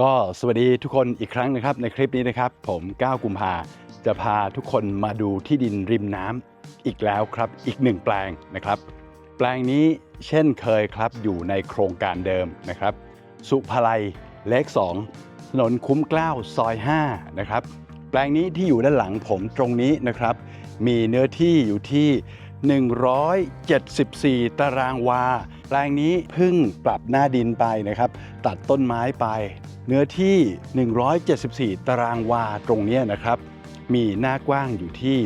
ก็สวัสดีทุกคนอีกครั้งนะครับในคลิปนี้นะครับ ผมก้าวกุมภาจะพาทุกคนมาดูที่ดินริมน้ำอีกแล้วครับ อีกหนึ่งแปลงนะครับ แปลงนี้เช่นเคยครับอยู่ในโครงการเดิมนะครับ สุภลัยเลข2ถนนคุ้มเกล้าซอย5นะครับแปลงนี้ที่อยู่ด้านหลังผมตรงนี้นะครับ มีเนื้อที่อยู่ที่ 174 ตารางวา ปลงนี้เพิ่งปรับหน้าดินไปนะครับ ตัดต้นไม้ไป เนื้อที่ 174 ตารางวาตรงนี้นะครับ มีหน้ากว้างอยู่ที่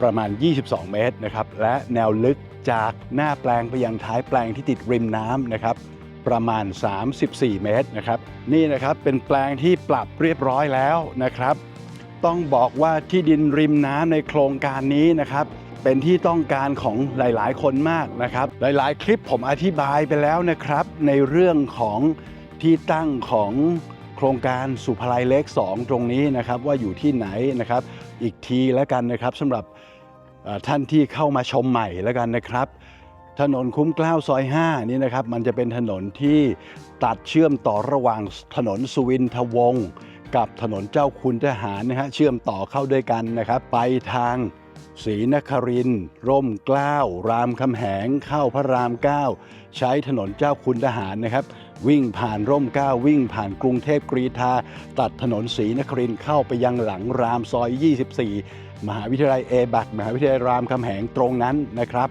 ประมาณ 22 เมตรนะครับ และแนวลึกจากหน้าแปลงไปยังท้ายแปลงที่ติดริมน้ำนะครับ ประมาณ 34 เมตรนะครับ นี่นะครับเป็นแปลงที่ปรับเรียบร้อยแล้วนะครับ ต้องบอกว่าที่ดินริมน้ำในโครงการนี้นะครับ เป็นที่ต้องการของหลาย ๆ คนมากนะครับ หลาย ๆ คลิปผมอธิบายไปแล้วนะครับ ในเรื่องของที่ตั้งของโครงการสุภาลัยเล็ก 2 ตรงนี้นะครับ ว่าอยู่ที่ไหนนะครับ อีกทีแล้วกันนะครับสำหรับท่านที่เข้ามาชมใหม่แล้วกันนะครับ ถนนคุ้มกล้าวซอย 5 นี่นะครับ มันจะเป็นถนนที่ตัดเชื่อมต่อระหว่างถนนสุวินทวงศ์กับถนนเจ้าคุณทหารนะฮะเชื่อมต่อเข้าด้วยกันนะครับ ไปทาง ศรีนครินร่มเกล้า รามคำแหง เข้าพระรามเก้าใช้ถนนเจ้าคุณทหารนะครับ วิ่งผ่านร่มเกล้าวิ่งผ่านกรุงเทพกรีธา ตัดถนนศรีนครินเข้าไปยังหลังรามซอย 24 มหาวิทยาลัยเอบัตมหาวิทยาลัยรามคำแหงตรงนั้นนะครับ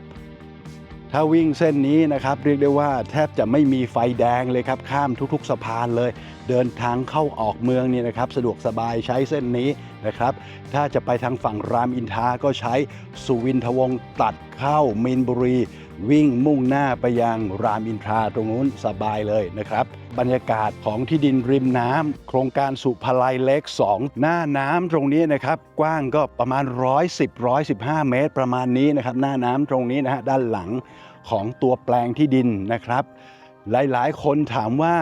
ถ้าวิ่งเส้นนี้นะครับเรียกได้ว่าแทบจะไม่มีไฟแดงเลยครับข้ามทุกๆสะพานเลย เดินทางเข้าออกเมืองเนี่ยนะครับสะดวกสบายใช้เส้นนี้นะครับถ้าจะไปทางฝั่งรามอินทราก็ใช้สุวินทวงศ์ตัดเข้ามีนบุรี วิ่งมุ่งหน้าไปยังรามอินทราตรงนู้นสบายเลยนะครับ บรรยากาศของที่ดินริมน้ำโครงการสุภาลัยเล็ก 2 หน้าน้ำตรงนี้นะครับ กว้างก็ประมาณ 110 115 เมตรประมาณนี้นะครับ หน้าน้ำตรงนี้นะฮะด้านหลังของตัวแปลงที่ดินนะครับ หลายๆ คนถามว่า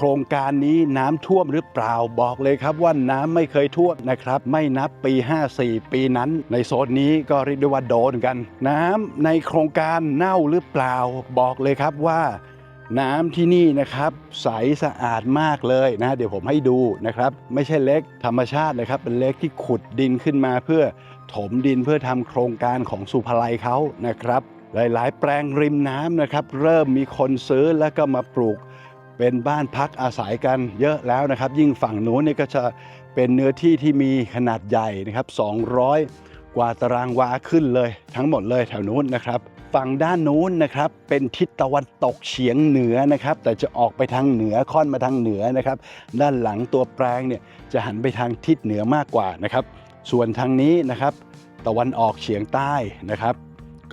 โครงการนี้น้ำท่วมหรือเปล่าบอกเลยครับว่าน้ำไม่เคยท่วมนะครับไม่นับปี 54 ปีนั้น ในโซนนี้ก็เรียกได้ว่าโดนกัน น้ำในโครงการเน่าหรือเปล่าบอกเลยครับว่าน้ำที่นี่นะครับใสสะอาดมากเลยนะเดี๋ยวผมให้ดูนะครับ ไม่ใช่เล็กธรรมชาตินะครับ เป็นเล็กที่ขุดดินขึ้นมาเพื่อถมดินเพื่อทำโครงการของสุภาลัยเขานะครับ หลาย ๆ แปลงริมน้ำนะครับ เริ่มมีคนซื้อแล้วก็มาปลูก เป็นบ้านพักอาศัยกันเยอะแล้วนะครับ ยิ่งฝั่งนู้นเนี่ยก็จะเป็นเนื้อที่ที่มีขนาดใหญ่นะครับ 200 กว่าตารางวาขึ้นเลย ทั้งหมดเลยแถวนู้นนะครับฝั่งด้านนู้นนะครับเป็นทิศตะวันตกเฉียงเหนือนะครับ แต่จะออกไปทางเหนือค่อนมาทางเหนือนะครับ ด้านหลังตัวแปลงเนี่ยจะหันไปทางทิศเหนือมากกว่านะครับ ส่วนทางนี้นะครับ ตะวันออกเฉียงใต้นะครับ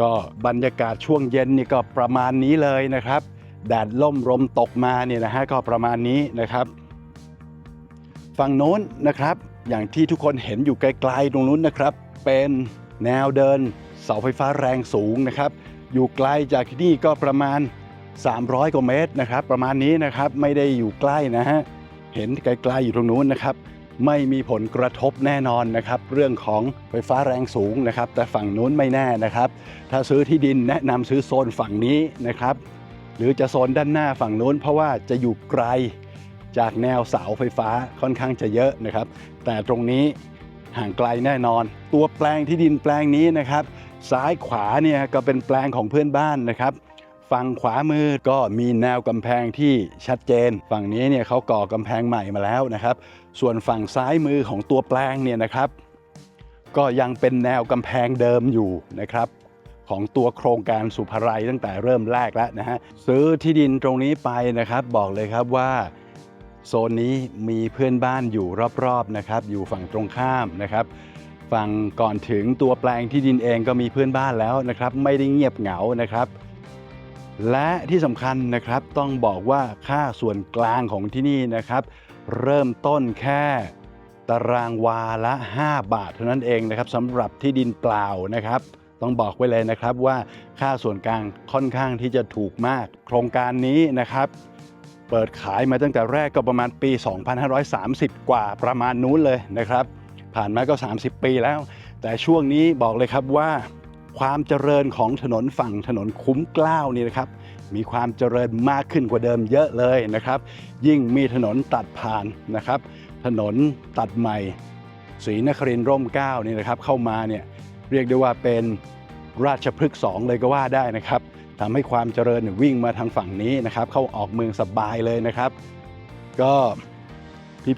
ก็บรรยากาศช่วงเย็นนี่ก็ประมาณนี้เลยนะครับ แดดล่มลมตกมาเนี่ยนะฮะก็ประมาณนี้นะครับฝั่งโน้นนะครับอย่างที่ทุกคนเห็นอยู่ไกลๆตรงนู้นนะครับ เป็นแนวเดินเสาไฟฟ้าแรงสูงนะครับ อยู่ไกลจากที่นี่ก็ประมาณ 300 กว่าเมตรนะครับ ประมาณนี้นะครับไม่ได้อยู่ใกล้นะฮะเห็นไกลๆอยู่ตรงนู้นนะครับ ไม่มีผลกระทบแน่นอนนะครับ เรื่องของไฟฟ้าแรงสูงนะครับ แต่ฝั่งนู้นไม่แน่นะครับ ถ้าซื้อที่ดินแนะนำซื้อโซนฝั่งนี้นะครับ หรือจะโซนด้านหน้าฝั่งนู้น เพราะว่าจะอยู่ไกลจากแนวเสาไฟฟ้าค่อนข้างจะเยอะนะครับ แต่ตรงนี้ห่างไกลแน่นอน ตัวแปลงที่ดินแปลงนี้นะครับ ซ้ายขวาเนี่ยก็เป็นแปลงของเพื่อนบ้านนะครับ ฝั่งขวามือก็มีแนวกำแพงที่ชัดเจน ฝั่งนี้เนี่ยเขาก่อกำแพงใหม่มาแล้วนะครับ ส่วนฝั่งซ้ายมือของตัวแปลงเนี่ยนะครับ ก็ยังเป็นแนวกำแพงเดิมอยู่นะครับ ของตัวโครงการสุภาลัยตั้งแต่เริ่มแรกแล้วนะฮะซื้อที่ดินตรงนี้ไปนะครับ บอกเลยครับว่าโซนนี้มีเพื่อนบ้านอยู่รอบๆนะครับ อยู่ฝั่งตรงข้ามนะครับฝั่งก่อนถึงตัวแปลงที่ดินเองก็มีเพื่อนบ้านแล้วนะครับ ไม่ได้เงียบเหงานะครับ และที่สำคัญนะครับต้องบอกว่าค่าส่วนกลางของที่นี่นะครับ เริ่มต้นแค่ตารางวาละ 5 บาทเท่านั้นเองนะครับสำหรับที่ดินเปล่านะครับ ต้องบอกไว้เลยนะครับว่าค่าส่วนกลางค่อนข้างที่จะถูกมาก โครงการนี้นะครับเปิดขายมาตั้งแต่แรกก็ประมาณปี 2530 กว่าประมาณนู้นเลยนะครับ ผ่านมาก็ 30 ปีแล้ว แต่ช่วงนี้บอกเลยครับว่า ความเจริญของถนนฝั่งถนนคุ้มกล้าวนี่นะครับ มีความเจริญมากขึ้นกว่าเดิมเยอะเลยนะครับ ยิ่งมีถนนตัดผ่านนะครับ ถนนตัดใหม่ศรีนครินทร์ร่มเก้านี่นะครับเข้ามาเนี่ยเรียกได้ว่าเป็น ราชพฤกษ์สองเลยก็ว่าได้นะครับทำให้ความเจริญวิ่งมาทางฝั่งนี้นะครับ เข้าออกเมืองสบายเลยนะครับ ก็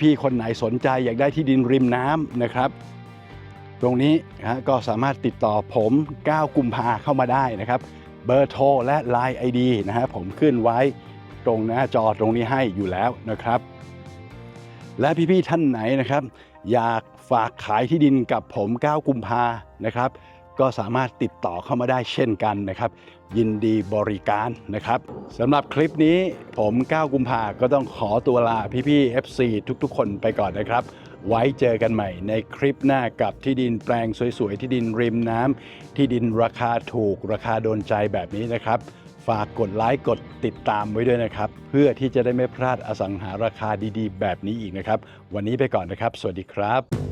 พี่ๆคนไหนสนใจอยากได้ที่ดินริมน้ำนะครับ ตรงนี้นะฮะก็สามารถติดต่อผม9กุมภาเข้ามาได้นะครับ เบอร์โทรและ Line ID นะฮะผมขึ้นไว้ตรงหน้าจอตรงนี้ให้อยู่แล้วนะครับ และพี่ๆท่านไหนนะครับ อยากฝากขายที่ดินกับผม9กุมภานะครับ ก็สามารถติดต่อเข้ามาได้เช่นกันนะครับ ยินดีบริการนะครับสำหรับคลิปนี้ผม9กุมภาก็ต้องขอตัวลาพี่ๆ FC ทุกๆ คนไปก่อนนะครับ ไว้เจอกันใหม่ในคลิปหน้ากับที่ดินแปลงสวยๆ ที่ดินริมน้ำที่ดินราคาถูกราคาโดนใจแบบนี้นะครับฝากกดไลค์กดติดตามไว้ด้วยนะครับ เพื่อที่จะได้ไม่พลาดอสังหาราคาดีๆ แบบนี้อีกนะครับ วันนี้ไปก่อนนะครับ สวัสดีครับ